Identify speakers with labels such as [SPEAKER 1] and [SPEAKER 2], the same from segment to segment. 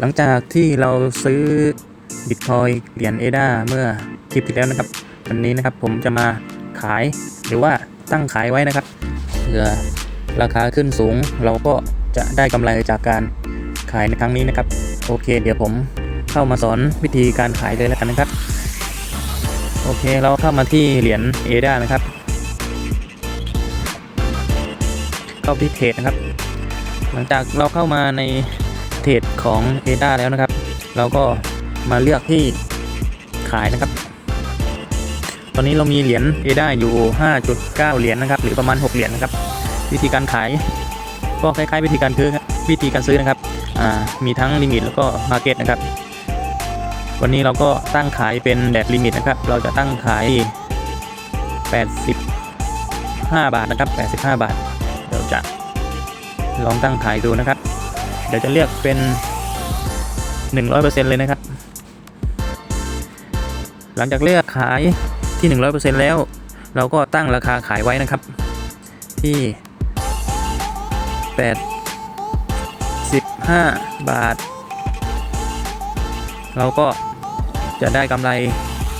[SPEAKER 1] หลังจากที่เราซื้อบิตคอยเหรียญเอดาเมื่อคลิปที่แล้วนะครับ วันนี้นะครับผมจะมาขายหรือว่าตั้งขายไว้นะครับเผื่อราคาขึ้นสูงเราก็จะได้กำไรจากการขายในครั้งนี้นะครับ โอเค เดี๋ยวผมเข้ามาสอนวิธีการขายเลยแล้วกันนะครับ โอเคเราเข้ามาที่เหรียญเอดานะครับเข้าที่เทรดนะครับ หลังจากเราเข้ามาใน เทรดของ a d a แล้วนะครับ เราก็มาเลือกที่ขายนะครับ ตอนนี้เรามีเหรียญ a d a อยู่ 5.9 เหรียญนะครับ หรือประมาณ 6 เหรียญนะครับ วิธีการขายก็คล้ายๆ วิธีการซื้อวิธีการซื้อนะครับมีทั้งลิมิตแล้วก็มาเก็ตนะครับ วันนี้เราก็ตั้งขายเป็นแบบลิมิตนะครับ เราจะตั้งขาย 85 บาทนะครับ 85 บาทเดี๋ยวจะลองตั้งขายดูนะครับ เดี๋ยวจะเลือกเป็น 100%เลยนะครับ หลังจากเลือกขายที่ 100%แล้ว เราก็ตั้งราคาขายไว้นะครับ ที่85บาท เราก็จะได้กำไร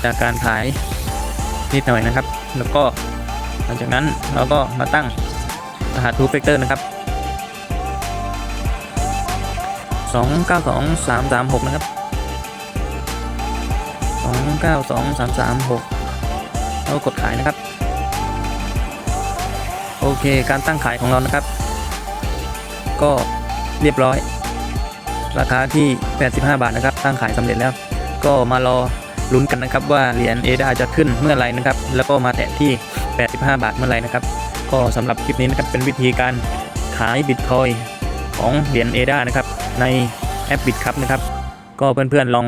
[SPEAKER 1] จากการขายนิดหน่อยนะครับ แล้วก็หลังจากนั้นเราก็มาตั้งรหัส two factor นะครับ 292336 นะครับ 292336แล้วกดขายนะครับ โอเค การตั้งขายของเรานะครับ ก็เรียบร้อย ราคาที่ 85 บาทนะครับ ตั้งขายสำเร็จแล้ว ก็มารอลุ้นกันนะครับว่าเหรียญเอดาจะขึ้นเมื่อไรนะครับ แล้วก็มาแตะที่ 85 บาทเมื่อไรนะครับ ก็สำหรับคลิปนี้นะครับเป็นวิธีการขายบิตคอย ของเหรียญเอดานะครับ ในแอปบิตครับนะครับ ก็เพื่อนๆลอง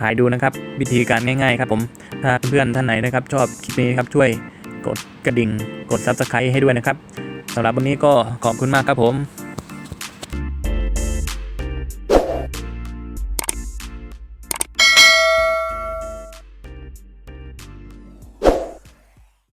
[SPEAKER 1] ขายดูนะครับ วิธีการง่ายๆครับผมถ้าเพื่อนท่านไหนนะครับ ชอบคลิปนี้ครับช่วยกดกระดิ่ง กด Subscribe ให้ด้วยนะครับสำหรับวันนี้ก็ขอบคุณมากครับผม